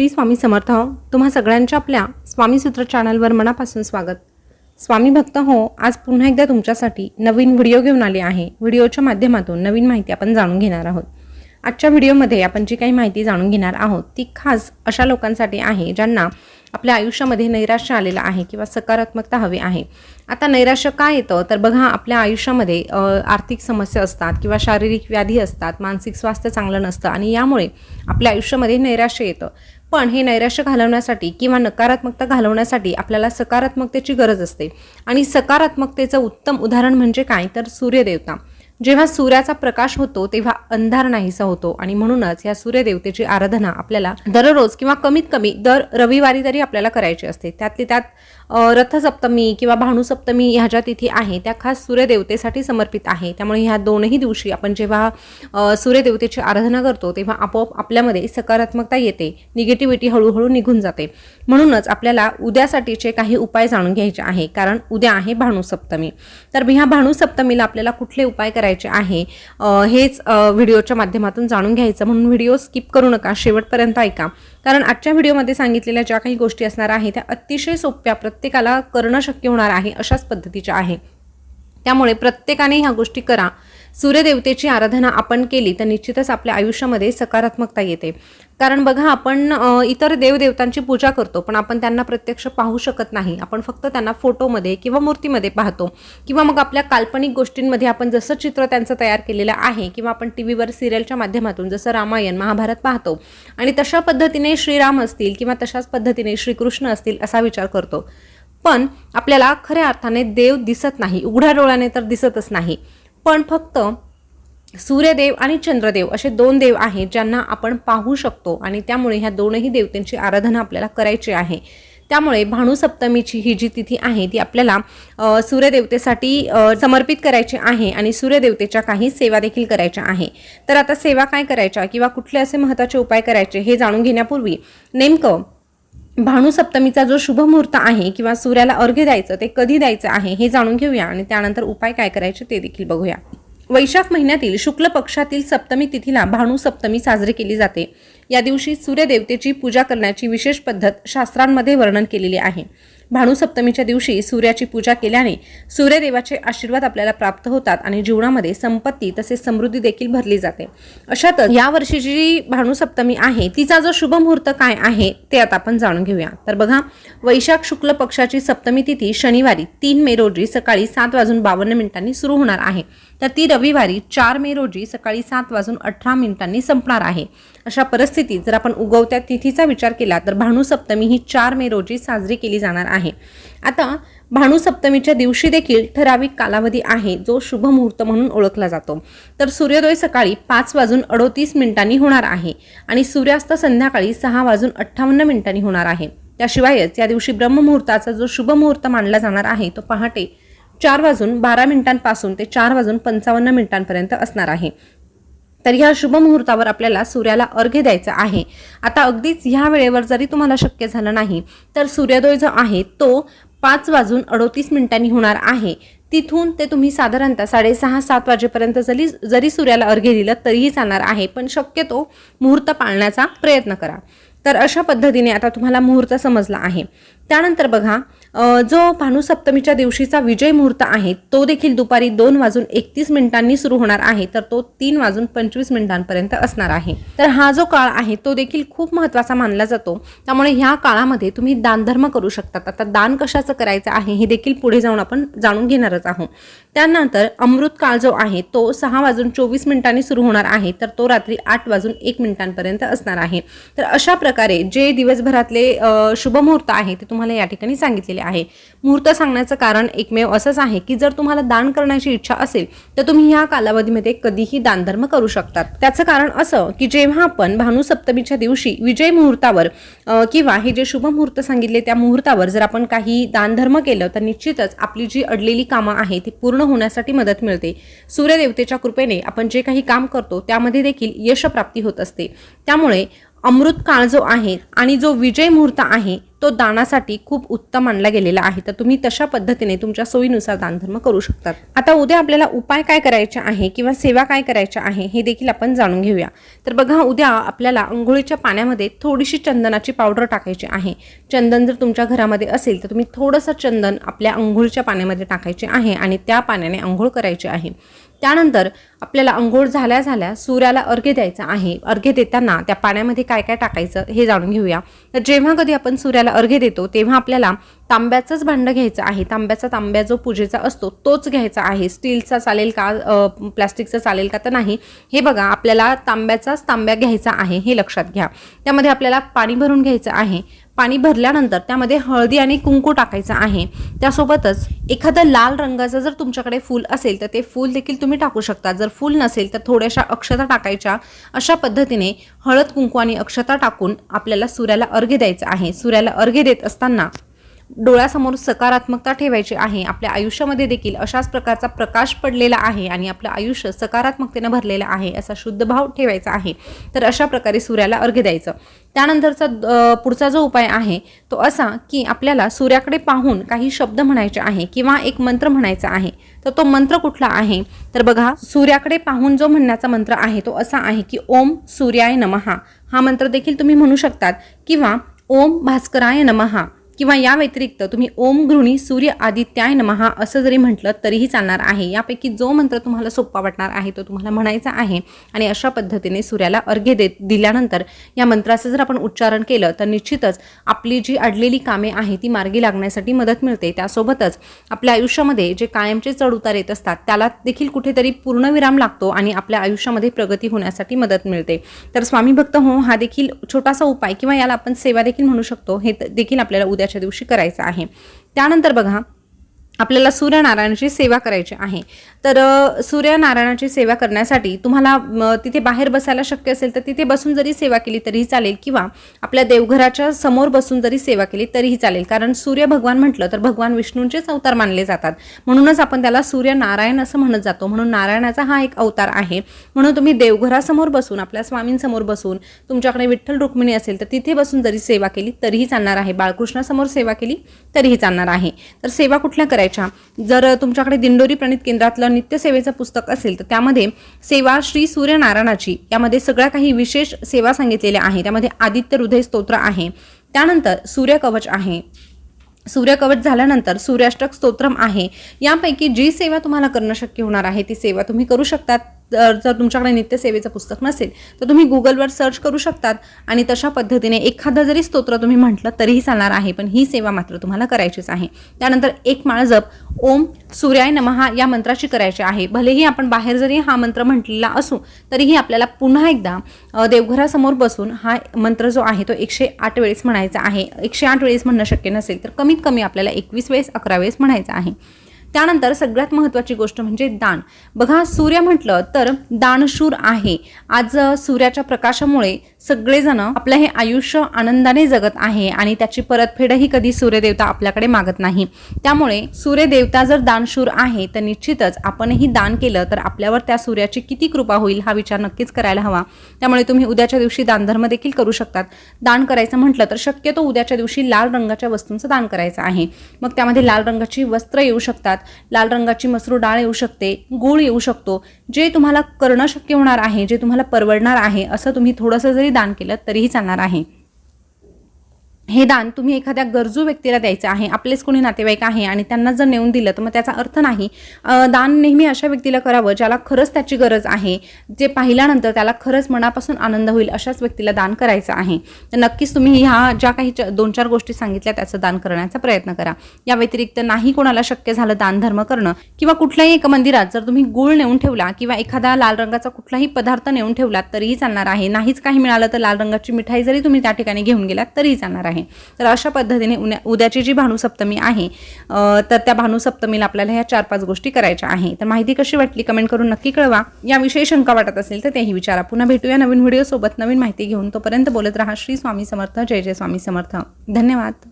श्री स्वामी समर्थ हो. तुम्हा सगळ्यांच्या आपल्या स्वामी सूत्र चॅनलवर मनापासून स्वागत. स्वामी भक्त हो आज पुन्हा एकदा तुमच्यासाठी नवीन व्हिडिओ घेऊन आले आहे. व्हिडिओच्या माध्यमातून नवीन माहिती आपण जाणून घेणार आहोत. आजच्या व्हिडिओमध्ये आपण जी काही माहिती जाणून घेणार आहोत ती खास अशा लोकांसाठी आहे ज्यांना आपल्या आयुष्यामध्ये नैराश्य आलेलं आहे किंवा सकारात्मकता हवी आहे. आता नैराश्य काय येतं? तर बघा आपल्या आयुष्यामध्ये आर्थिक समस्या असतात किंवा शारीरिक व्याधी असतात मानसिक स्वास्थ्य चांगलं नसतं आणि यामुळे आपल्या आयुष्यामध्ये नैराश्य येतं. पण हे नैराश्य घालवण्यासाठी किंवा नकारात्मकता घालवण्यासाठी आपल्याला सकारात्मकतेची गरज असते. आणि सकारात्मकतेचं उत्तम उदाहरण म्हणजे काय? तर सूर्यदेवता. जेव्हा सूर्याचा प्रकाश होतो तेव्हा अंधार नाहीसा होतो. आणि म्हणूनच या सूर्यदेवतेची आराधना आपल्याला दररोज किंवा कमीत कमी दर रविवारी तरी आपल्याला करायची असते. त्यातली त्यात रथसप्तमी किंवा भानुसप्तमी ह्या ज्या तिथी आहे. त्या खास सूर्यदेवतेसाठी समर्पित आहे. त्यामुळे ह्या दोनही दिवशी आपण जेव्हा सूर्यदेवतेची आराधना करतो तेव्हा आपोआप आपल्यामध्ये सकारात्मकता येते. निगेटिव्हिटी हळूहळू निघून जाते. म्हणूनच आपल्याला उद्यासाठीचे काही उपाय जाणून घ्यायचे आहे. कारण उद्या आहे भानुसप्तमी. तर ह्या भानुसप्तमीला आपल्याला कुठले उपाय करायचे आहे हेच व्हिडिओच्या माध्यमातून जाणून घ्यायचं. म्हणून व्हिडिओ स्किप करू नका. शेवटपर्यंत ऐका. कारण आजच्या व्हिडिओमध्ये सांगितलेल्या ज्या काही गोष्टी असणार आहे त्या अतिशय सोप्या प्रत्येकाला करणं शक्य होणार आहे अशाच पद्धतीच्या आहे. त्यामुळे प्रत्येकाने ह्या गोष्टी करा. सूर्यदेवतेची आराधना आपण केली तर निश्चितच आपल्या आयुष्यामध्ये सकारात्मकता येते. कारण बघा आपण इतर देवदेवतांची पूजा करतो पण आपण त्यांना प्रत्यक्ष पाहू शकत नाही. आपण फक्त त्यांना फोटोमध्ये किंवा मूर्तीमध्ये पाहतो. किंवा मग आपल्या काल्पनिक गोष्टींमध्ये आपण जसं चित्र त्यांचं तयार केलेलं आहे किंवा आपण टी व्हीवर सिरियलच्या माध्यमातून जसं रामायण महाभारत पाहतो. आणि तशा पद्धतीने श्रीराम असतील किंवा तशाच पद्धतीने श्रीकृष्ण असतील असा विचार करतो. पण आपल्याला खऱ्या अर्थाने देव दिसत नाही. उघड्या डोळ्याने तर दिसतच नाही. पण फक्त सूर्यदेव आणि चंद्रदेव असे दोन देव आहेत ज्यांना आपण पाहू शकतो. आणि त्यामुळे ह्या दोनही देवतेंची आराधना आपल्याला करायची आहे. त्यामुळे भानुसप्तमीची ही जी तिथी आहे ती आपल्याला सूर्यदेवतेसाठी समर्पित करायची आहे आणि सूर्यदेवतेच्या काही सेवा देखील करायच्या आहे. तर आता सेवा काय करायच्या किंवा कुठले असे महत्त्वाचे उपाय करायचे हे जाणून घेण्यापूर्वी नेमकं भानुसप्तमीचा जो शुभ मुहूर्त आहे किंवा सूर्याला अर्घ्य द्यायचं ते कधी द्यायचं आहे हे जाणून घेऊया आणि त्यानंतर उपाय काय करायचे ते देखील बघूया. वैशाख महिन्यातील शुक्ल पक्षातील सप्तमी तिथीला भानुसप्तमी साजरी केली जाते. या दिवशी सूर्यदेवतेची पूजा करण्याची विशेष पद्धत शास्त्रांमध्ये वर्णन केलेली आहे. भानुसप्तमीच्या दिवशी सूर्याची पूजा केल्याने सूर्यदेवाचे आशीर्वाद आपल्याला प्राप्त होतात आणि जीवनामध्ये संपत्ती तसेच समृद्धी देखील भरली जाते. अशातच या वर्षीची जी भानुसप्तमी आहे तिचा जो शुभ मुहूर्त काय आहे ते आता आपण जाणून घेऊया. तर बघा वैशाख शुक्ल पक्षाची सप्तमी तिथी शनिवारी तीन मे रोजी सकाळी सात वाजून बावन्न मिनिटांनी सुरू होणार आहे. तर ती रविवारी चार मे रोजी सकाळी सात वाजून अठरा मिनिटांनी संपणार आहे. अशा परिस्थितीत जर आपण उगवत्या तिथीचा विचार केला तर भानुसप्तमी ही चार मे रोजी साजरी केली जाणार आहे. आता भानुसप्तमीच्या दिवशी देखील ठराविक कालावधी आहे जो शुभ मुहूर्त म्हणून ओळखला जातो. तर सूर्योदय सकाळी पाच वाजून अडोतीस मिनिटांनी होणार आहे आणि सूर्यास्त संध्याकाळी सहा वाजून अठ्ठावन्न मिनिटांनी होणार आहे. त्याशिवायच या दिवशी ब्रह्ममुहूर्ताचा जो शुभ मुहूर्त मानला जाणार आहे तो पहाटे चार वाजून बारा मिनिटांपासून ते चार वाजून पंचावन्न मिनिटांपर्यंत असणार आहे. तर ह्या शुभ मुहूर्तावर आपल्याला सूर्याला अर्घ्य द्यायचा आहे. आता अगदीच ह्या वेळेवर जरी तुम्हाला शक्य झालं नाही तर सूर्योदय जो आहे तो पाच वाजून अडोतीस मिनिटांनी होणार आहे. तिथून ते तुम्ही साधारणतः साडेसहा सात वाजेपर्यंत जरी जरी सूर्याला अर्घ्य दिलं तरीही चालणार आहे पण शक्यतो मुहूर्त पाळण्याचा प्रयत्न करा. तर अशा पद्धतीने आता तुम्हाला मुहूर्त समजला आहे. त्यानंतर बघा जो भानुसप्तमीच्या दिवशीचा विजय मुहूर्त आहे तो देखील दुपारी दोन वाजून एकतीस मिनिटांनी सुरू होणार आहे तर तो तीन वाजून पंचवीस मिनिटांपर्यंत असणार आहे. तर हा जो काळ आहे तो देखील खूप महत्त्वाचा मानला जातो. त्यामुळे ह्या काळामध्ये तुम्ही दानधर्म करू शकतात. आता दान कशाचं करायचं आहे हे देखील पुढे जाऊन आपण जाणून घेणारच आहोत. त्यानंतर अमृत काळ जो आहे तो सहा वाजून चोवीस मिनिटांनी सुरू होणार आहे तर तो रात्री आठ वाजून एक मिनिटांपर्यंत असणार आहे. तर अशा प्रकारे जे दिवसभरातले शुभमुहूर्त शुभ मुहूर्त आहे ते तुम्हाला तुम्हाला या ठिकाणी सांगितलेले आहे. मुहूर्त सांगण्याचं कारण एकमेव असंच आहे की जर तुम्हाला दान करण्याची इच्छा असेल तर तुम्ही ह्या कालावधीमध्ये कधीही दानधर्म करू शकतात. त्याचं कारण असं की जेव्हा आपण भानुसप्तमीच्या दिवशी विजय मुहूर्तावर किंवा हे जे शुभ मुहूर्त सांगितले त्या मुहूर्तावर जर आपण काही दानधर्म केलं तर निश्चितच आपली जी अडलेली कामं आहे ती पूर्ण होण्यासाठी मदत मिळते. सूर्यदेवतेच्या कृपेने आपण जे काही काम करतो त्यामध्ये देखील यशप्राप्ती होत असते. त्यामुळे अमृत काळ जो आहे आणि जो विजय मुहूर्त आहे तो दानासाठी खूप उत्तम मानला गेलेला आहे. तर तुम्ही तशा पद्धतीने तुमच्या सोयीनुसार दानधर्म करू शकतात. आता उद्या आपल्याला उपाय काय करायचे आहे किंवा सेवा काय करायच्या आहे हे देखील आपण जाणून घेऊया. तर बघा उद्या आपल्याला अंघोळीच्या पाण्यामध्ये थोडीशी चंदनाची पावडर टाकायची आहे. चंदन जर तुमच्या घरामध्ये असेल तर तुम्ही थोडंसं चंदन आपल्या अंघोळीच्या पाण्यामध्ये टाकायचे आहे आणि त्या पाण्याने अंघोळ करायची आहे. त्यानंतर आपल्याला अंघोळ झाल्या झाल्या सूर्याला अर्घ्य द्यायचा आहे. अर्घ्य देताना त्या पाण्यामध्ये काय काय टाकायचं हे जाणून घेऊया. तर जेव्हा कधी आपण सूर्याला अर्घ्य देतो तेव्हा आपल्याला तांब्याचंच भांडं घ्यायचं आहे. तांब्याचा तांब्या जो पूजेचा असतो तोच घ्यायचा आहे. स्टीलचा चालेल का प्लॅस्टिकचा प्लास्टिकचा चालेल का तर नाही. हे बघा आपल्याला तांब्याचाच तांब्या घ्यायचा आहे हे लक्षात घ्या. त्यामध्ये आपल्याला पाणी भरून घ्यायचं आहे. पाणी भरल्यानंतर त्यामध्ये हळदी आणि कुंकू टाकायचं आहे. त्यासोबतच एखादं लाल रंगाचं जर तुमच्याकडे फूल असेल तर ते फूल देखील तुम्ही टाकू शकता. जर फूल नसेल तर थोड्याशा अक्षता टाकायच्या. अशा पद्धतीने हळद कुंकू आणि अक्षता टाकून आपल्याला सूर्याला अर्घ्य द्यायचं आहे. सूर्याला अर्घ्य देत असताना डोळ्यासमोर सकारात्मकता ठेवायची आहे. आपल्या आयुष्यामध्ये देखील अशाच प्रकारचा प्रकाश पडलेला आहे आणि आपलं आयुष्य सकारात्मकतेनं भरलेलं आहे असा शुद्ध भाव ठेवायचा आहे. तर अशा प्रकारे सूर्याला अर्घ्य द्यायचं. त्यानंतरचा पुढचा जो उपाय आहे तो असा की आपल्याला सूर्याकडे पाहून काही शब्द म्हणायचे आहे किंवा एक मंत्र म्हणायचा आहे. तर तो मंत्र कुठला आहे? तर बघा सूर्याकडे पाहून जो म्हणण्याचा मंत्र आहे तो असा आहे की ओम सूर्याय नमहा. हा मंत्र देखील तुम्ही म्हणू शकतात. किंवा ओम भास्कराय नमहा. किंवा या व्यतिरिक्त तुम्ही ओम गृणी सूर्य आदित्याय नमहा असं जरी म्हटलं तरीही चालणार आहे. यापैकी जो मंत्र तुम्हाला सोपा वाटणार आहे तो तुम्हाला म्हणायचा आहे आणि अशा पद्धतीने सूर्याला अर्घ्य देत दिल्यानंतर या मंत्राचं जर आपण उच्चारण केलं तर निश्चितच आपली जी अडलेली कामे आहे ती मार्गी लागण्यासाठी मदत मिळते. त्यासोबतच आपल्या आयुष्यामध्ये जे कायमचे चढउतार येत असतात त्याला देखील कुठेतरी पूर्णविराम लागतो आणि आपल्या आयुष्यामध्ये प्रगती होण्यासाठी मदत मिळते. तर स्वामी भक्त हो हा देखील छोटासा उपाय किंवा याला आपण सेवा देखील म्हणू शकतो. हे त- देखील आपल्याला उद्या उद्याच्या दिवशी करायचं आहे. त्यानंतर बघा आपल्याला सूर्यनारायणाची सेवा करायची आहे. तर सूर्यनारायणाची सेवा करण्यासाठी तुम्हाला तिथे बाहेर बसायला शक्य असेल तर तिथे बसून जरी सेवा केली तरीही चालेल किंवा आपल्या देवघराच्या समोर बसून जरी सेवा केली तरीही चालेल. कारण सूर्य भगवान म्हटलं तर भगवान विष्णूंचेच अवतार मानले जातात. म्हणूनच आपण त्याला सूर्यनारायण असं म्हणत जातो. म्हणून नारायणाचा हा एक अवतार आहे. म्हणून तुम्ही देवघरासमोर बसून आपल्या स्वामींसमोर बसून तुमच्याकडे विठ्ठल रुक्मिणी असेल तर तिथे बसून जरी सेवा केली तरीही चालणार आहे. बाळकृष्णासमोर सेवा केली तरीही चालणार आहे. तर सेवा कुठल्या करायच्या. जर तुमच्याकडे दिंडोरी प्रणित केंद्रातलं नित्यसेवेचं पुस्तक असेल तर त्यामध्ये सेवा श्री सूर्यनारायणाची यामध्ये सगळ्या काही विशेष सेवा सांगितलेल्या आहे त्यामध्ये आदित्य हृदय स्तोत्र आहे. त्यानंतर सूर्यकवच आहे. सूर्यकवच झाल्यानंतर सूर्याष्टक स्तोत्रम आहे. यापैकी जी सेवा तुम्हाला करणं शक्य होणार आहे ती सेवा तुम्ही करू शकतात. तर जर तुमच्याकडे नित्यसेवेचं पुस्तक नसेल तर तुम्ही गुगलवर सर्च करू शकतात आणि तशा पद्धतीने एखादं जरी स्तोत्र तुम्ही म्हटलं तरीही चालणार आहे पण ही सेवा मात्र तुम्हाला करायचीच आहे. त्यानंतर एक माळ जप ओम सूर्याय नमहा या मंत्राची करायची आहे. भलेही आपण बाहेर जरी हा मंत्र म्हटलेला असू तरीही आपल्याला पुन्हा एकदा देवघरासमोर बसून हा मंत्र जो आहे तो एकशे आठ वेळेस म्हणायचा आहे. एकशे आठ वेळेस म्हणणं शक्य नसेल तर कमीत कमी आपल्याला एकवीस वेळेस अकरा वेळेस म्हणायचं आहे. त्यानंतर सगळ्यात महत्त्वाची गोष्ट म्हणजे दान. बघा सूर्य म्हटलं तर दानशूर आहे. आज सूर्याच्या प्रकाशामुळे सगळेजण आपलं हे आयुष्य आनंदाने जगत आहे आणि त्याची परतफेडही कधी सूर्यदेवता आपल्याकडे मागत नाही. त्यामुळे सूर्यदेवता जर दानशूर आहे तर निश्चितच आपणही दान केलं तर आपल्यावर त्या सूर्याची किती कृपा होईल हा विचार नक्कीच करायला हवा. त्यामुळे तुम्ही उद्याच्या दिवशी दानधर्म देखील करू शकतात. दान करायचं म्हटलं तर शक्यतो उद्याच्या दिवशी लाल रंगाच्या वस्तूंचं दान करायचं आहे. मग त्यामध्ये लाल रंगाची वस्त्र येऊ शकतात. लाल रंगाची मसूर डाळ येऊ शकते गूळ येऊ शकतो. जे तुम्हाला करणं शक्य होणार आहे जे तुम्हाला परवडणार आहे असं तुम्ही थोडंसं जरी दान केलं तरीही चालणार आहे. हे दान तुम्ही एखाद्या गरजू व्यक्तीला द्यायचं आहे आपलेच कोणी नातेवाईक आहे आणि त्यांना जर नेऊन दिलं तर मग त्याचा अर्थ नाही. दान नेहमी अशा व्यक्तीला करावं ज्याला खरंच त्याची गरज आहे जे पाहिल्यानंतर त्याला खरंच मनापासून आनंद होईल अशाच व्यक्तीला दान करायचं आहे. तर नक्कीच तुम्ही ह्या ज्या काही च- दोन चार गोष्टी सांगितल्या त्याचं दान करण्याचा प्रयत्न करा. या व्यतिरिक्त नाही कोणाला शक्य झालं दानधर्म करणं किंवा कुठल्याही एका मंदिरात जर तुम्ही गुळ नेऊन ठेवला किंवा एखादा लाल रंगाचा कुठलाही पदार्थ नेऊन ठेवला तरीही चालणार आहे. नाहीच काही मिळालं तर लाल रंगाची मिठाई जरी तुम्ही त्या ठिकाणी घेऊन गेलात तरीही चालणार आहे. तर अशा पद्धतीने उन्या उद्याची जी भानुसप्तमी आहे तर त्या भानुसप्तमीला आपल्याला ह्या चार पाच गोष्टी करायच्या आहे. तर माहिती कशी वाटली कमेंट करून नक्की कळवा. याविषयी शंका वाटत असेल तर तेही विचारा. पुन्हा भेटूया नवीन व्हिडिओसोबत. नवीन माहिती घेऊन तोपर्यंत बोलत राहा. श्री स्वामी समर्थ. जय जय स्वामी समर्थ. धन्यवाद.